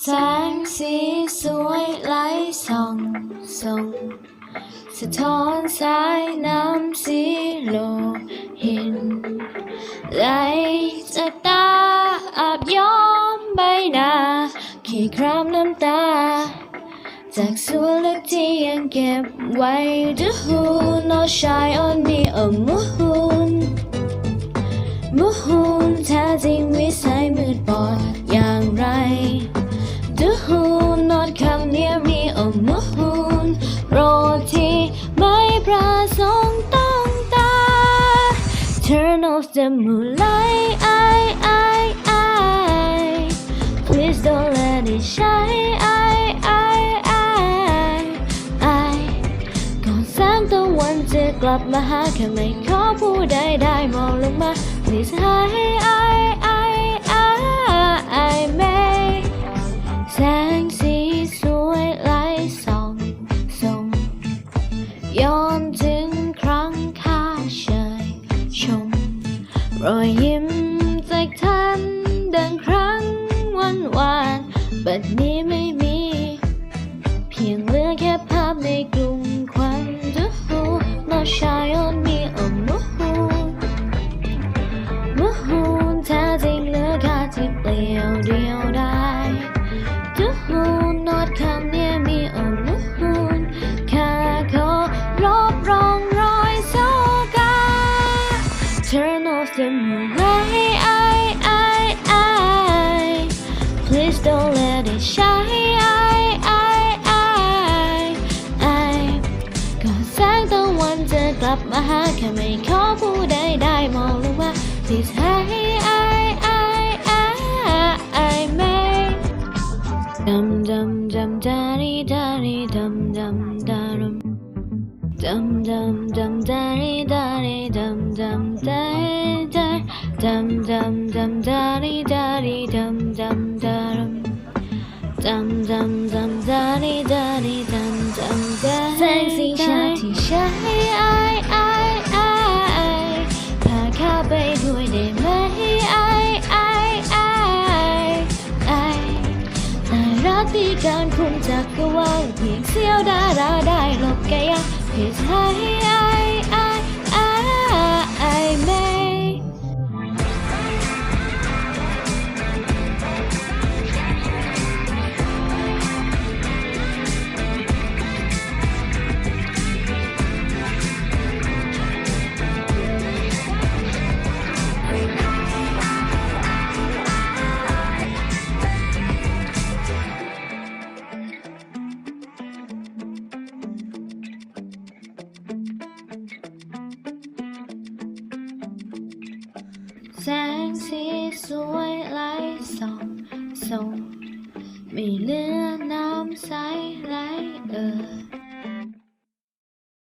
แสงสีสวยไหลส่องส่องสะท้อนสายน้ำสีโลหินไหลจากตาอาบย้อมใบหน้าขีครามน้ำตา จากส่วนลึกที่ยังเก็บไว้ The moon not shine on me a moon มุหุนแท้จริงวิสัยมืดบอดอย่างไร hoon not come near me a moon โปรดที่ไม่ประสงค์ต้องตา Turn off the moonlight I I I Please don't let it shine I I I I ก่อนแสงตะวันจะกลับมาหาแค่ไม่ขอผู้ใดได้มองลงมา Please I I I รอยยิ้มจากท่านดังครั้งวันวานบัดนี้ไม่มี เพียงเหลือแค่ภาพในกลุ่มควัน The who not shine on me Turn off the moonlight I I I Please don't let it shine I I I I ก่อนแสงตะวันจะกลับมาหาแค่ไม่ขอผู้ใดได้มองลงมา Please I I I I I may dum dum dum da di da di dum dum da dum dum dum dum da di da di dum dum da da dum dum dum da di da di dum dum da dum dum dum dum da di da di dum dum da แสงสีชาที่ใช้ไอไอไอพาข้าไปด้วยได้ไหมไอไอไอไอแต่รักที่การคุมจักรวาลเพียงเสี้ยวดาราได้หลบแกยังเพียงให้ไอไอไอ แสงสีสวยไหลส่องส่งไม่เลือน้ำใสไหลเอ่อ